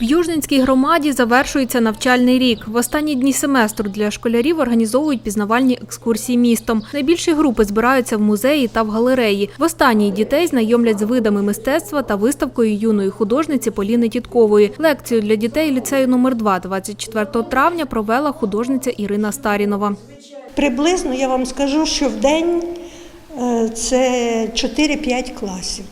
В Южненській громаді завершується навчальний рік. В останні дні семестру для школярів організовують пізнавальні екскурсії містом. Найбільші групи збираються в музеї та в галереї. В останній дітей знайомлять з видами мистецтва та виставкою юної художниці Поліни Тіткової. Лекцію для дітей ліцею номер 2 24 травня провела художниця Ірина Старінова. Приблизно я вам скажу, що в день е, це 4-5 класів.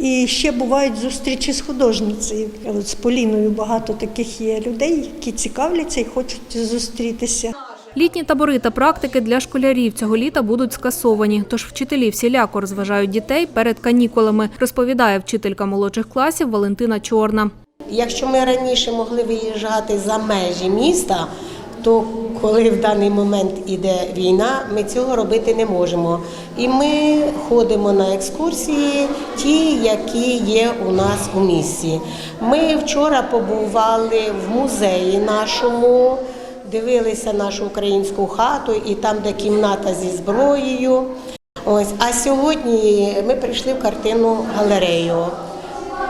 І ще бувають зустрічі з художницею. От з Поліною багато таких є людей, які цікавляться і хочуть зустрітися. Літні табори та практики для школярів цього літа будуть скасовані, тож вчителі всіляко розважають дітей перед канікулами, розповідає вчителька молодших класів Валентина Чорна. Якщо ми раніше могли виїжджати за межі міста, то коли в даний момент іде війна, ми цього робити не можемо. І ми ходимо на екскурсії, ті, які є у нас у місті. Ми вчора побували в музеї нашому, дивилися нашу українську хату, і там, де кімната зі зброєю. Ось, а сьогодні ми прийшли в картинну галерею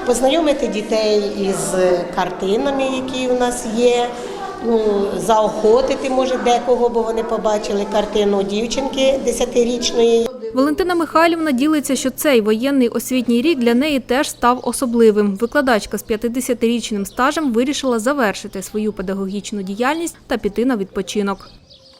познайомити дітей із картинами, які у нас є. Ну, заохотити може декого, бо вони побачили картину дівчинки 10-річної. Валентина Михайлівна ділиться, що цей воєнний освітній рік для неї теж став особливим. Викладачка з 50-річним стажем вирішила завершити свою педагогічну діяльність та піти на відпочинок.